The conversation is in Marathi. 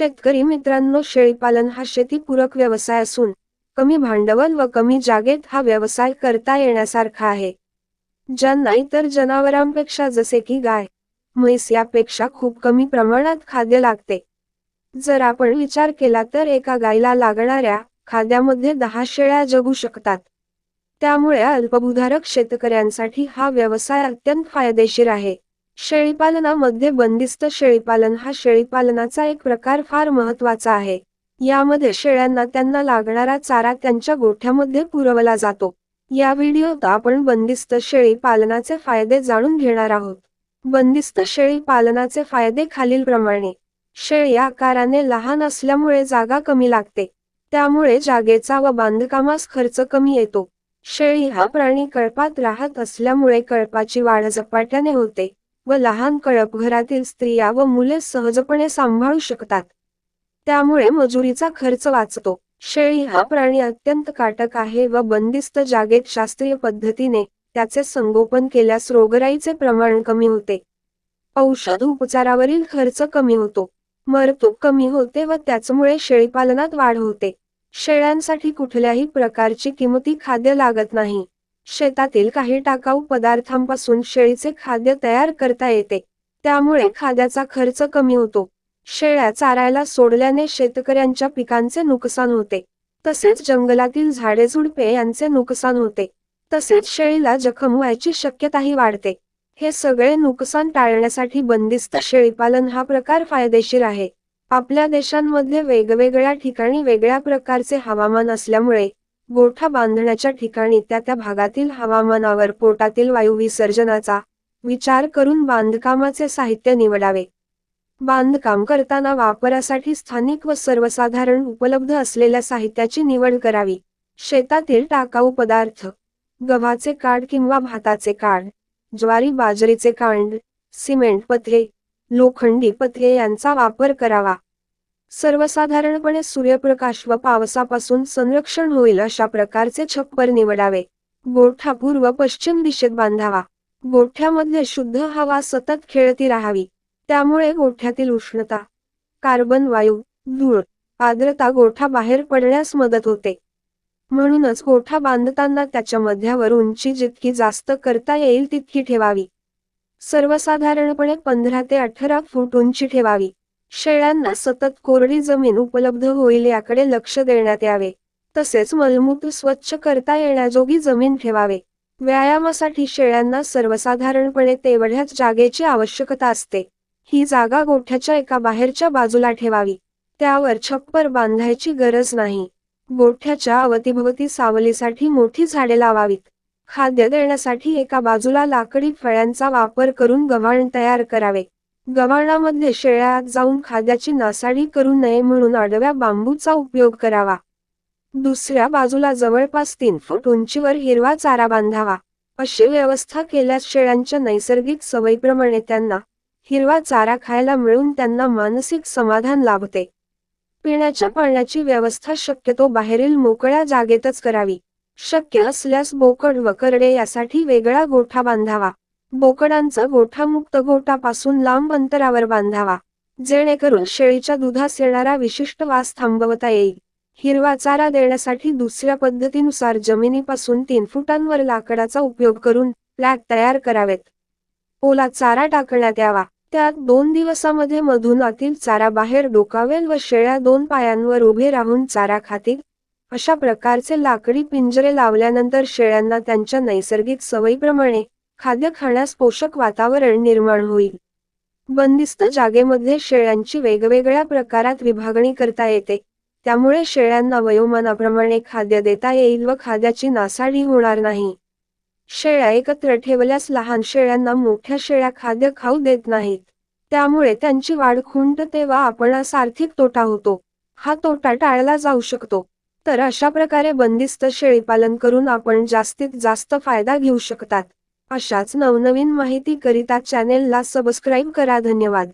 शेतकरी मित्रांनो शेळीपालन हा शेतीपूरक व्यवसाय असून कमी भांडवल व कमी जागेत हा व्यवसाय करता येण्यासारखा आहे. ज्यांना इतर जनावरांपेक्षा जसे की गाय म्हैस यापेक्षा खूप कमी प्रमाणात खाद्य लागते. जर आपण विचार केला तर एका गायीला लागणाऱ्या खाद्यामध्ये दहा शेळ्या जगू शकतात. त्यामुळे अल्पभूधारक शेतकऱ्यांसाठी हा व्यवसाय अत्यंत फायदेशीर आहे. शेळीपालनामध्ये बंदिस्त शेळीपालन हा शेळीपालनाचा एक प्रकार फार महत्त्वाचा आहे. यामध्ये शेळ्यांना त्यांना लागणारा चारा त्यांच्या गोठ्यामध्ये पुरवला जातो. या व्हिडिओत आपण बंदिस्त शेळी पालनाचे फायदे जाणून घेणार आहोत. बंदिस्त शेळी पालनाचे फायदे खालीलप्रमाणे. शेळी आकाराने लहान असल्यामुळे जागा कमी लागते. त्यामुळे जागेचा व बांधकामास खर्च कमी येतो. शेळी हा प्राणी कळपात राहत असल्यामुळे कळपाची वाढ झपाट्याने होते. व लहान कळप घरातील स्त्रिया व मुले सहजपणे सांभाळू शकतात. त्यामुळे मजुरीचा खर्च वाचतो. शेळी हा प्राणी अत्यंत काटक आहे व बंदिस्त जागेत शास्त्रीय पद्धतीने त्याचे संगोपन केल्यास रोगराईचे प्रमाण कमी होते. औषध उपचारावरील खर्च कमी होतो. मरतूक कमी होते व त्याचमुळे शेळीपालनात वाढ होते. शेळ्यांसाठी कुठल्याही प्रकारची किमती खाद्य लागत नाही. शेतातील काही टाकाऊ पदार्थांपासून शेळीचे खाद्य तयार करता येते. त्यामुळे खाद्याचा खर्च कमी होतो. शेळ्या चारायला सोडल्याने शेतकऱ्यांच्या पिकांचे नुकसान होते. तसेच जंगलातील झाडे झुडपे यांचे नुकसान होते. तसेच शेळीला जखम व्हायची शक्यताही वाढते. हे सगळे नुकसान टाळण्यासाठी बंदिस्त शेळीपालन हा प्रकार फायदेशीर आहे. आपल्या देशांमध्ये वेगवेगळ्या ठिकाणी वेगळ्या प्रकारचे हवामान असल्यामुळे गोठा बांधण्याच्या ठिकाणी त्या त्या भागातील हवामानावर पोटातील वायू विसर्जनाचा विचार करून बांधकामाचे साहित्य निवडावे. बांधकाम करताना वापरासाठी स्थानिक व सर्वसाधारण उपलब्ध असलेल्या साहित्याची निवड करावी. शेतातील टाकाऊ पदार्थ गव्हाचे काड किंवा भाताचे काड ज्वारी बाजरीचे कांड सिमेंट पत्रे लोखंडी पत्रे यांचा वापर करावा. सर्वसाधारणपणे सूर्यप्रकाश व पावसापासून संरक्षण होईल अशा प्रकारचे छप्पर निवडावे. गोठा पूर्व पश्चिम दिशेत बांधावा. गोठ्यामध्ये शुद्ध हवा सतत खेळती राहावी. त्यामुळे गोठ्यातील उष्णता कार्बन वायू धूळ आर्द्रता गोठा बाहेर पडण्यास मदत होते. म्हणूनच गोठा बांधताना त्याच्या मध्यावर उंची जितकी जास्त करता येईल तितकी ठेवावी. सर्वसाधारणपणे पंधरा ते अठरा फूट उंची ठेवावी. शेळ्यांना सतत कोरडी जमीन उपलब्ध होईल याकडे लक्ष देण्यात यावे. तसेच मलमूत्र स्वच्छ करता येण्याजोगी जमीन ठेवावे. व्यायामासाठी शेळ्यांना सर्वसाधारणपणे तेवढ्याच जागेची आवश्यकता असते. ही जागा गोठ्याच्या एका बाहेरच्या बाजूला ठेवावी. त्यावर छप्पर बांधायची गरज नाही. गोठ्याच्या अवतीभवती सावलीसाठी मोठी झाडे लावावीत. खाद्य देण्यासाठी एका बाजूला लाकडी फळ्यांचा वापर करून गव्हाण तयार करावे. गव्हाणामध्ये शेळ्या आत जाऊन खाद्याची नासाडी करू नये म्हणून आडव्या बांबूचा उपयोग करावा. दुसऱ्या बाजूला जवळपास तीन फूट उंचीवर हिरवा चारा बांधावा. अशी व्यवस्था केल्यास शेळ्यांच्या नैसर्गिक सवयीप्रमाणे त्यांना हिरवा चारा खायला मिळून त्यांना मानसिक समाधान लाभते. पिण्याच्या पाण्याची व्यवस्था शक्यतो बाहेरील मोकळ्या जागेतच करावी. शक्य असल्यास बोकड व करडे यासाठी वेगळा गोठा बांधावा. बोकडांचा गोठा मुक्त गोठापासून लांब अंतरावर बांधावा. जेणेकरून शेळीच्या दुधास येणारा विशिष्ट वास थांबवता येईल. हिरवा चारा देण्यासाठी दुसऱ्या पद्धतीनुसार जमिनीपासून तीन फुटांवर लाकडाचा उपयोग करून प्लॅट तयार करावेत. ओला चारा टाकण्यात यावा. त्यात दोन दिवसामध्ये मधून आतील चारा बाहेर डोकावेल व शेळ्या दोन पायांवर उभे राहून चारा खातील. अशा प्रकारचे लाकडी पिंजरे लावल्यानंतर शेळ्यांना त्यांच्या नैसर्गिक सवयीप्रमाणे खाद्य खाण्यास पोषक वातावरण निर्माण होईल. बंदिस्त जागेमध्ये शेळ्यांची वेगवेगळ्या प्रकारात विभागणी करता येते. त्यामुळे शेळ्यांना वयोमानाप्रमाणे खाद्य देता येईल व खाद्याची नासाडी होणार नाही. शेळ्या एकत्र ठेवल्यास लहान शेळ्यांना मोठ्या शेळ्या खाद्य खाऊ देत नाहीत. त्यामुळे त्यांची वाढ खुंटते व आपणास आर्थिक तोटा होतो. हा तोटा टाळला जाऊ शकतो. तर अशा प्रकारे बंदिस्त शेळीपालन करून आपण जास्तीत जास्त फायदा घेऊ शकतात. अशाच नवनवीन माहिती करिता चॅनेलला सबस्क्राईब करा. धन्यवाद.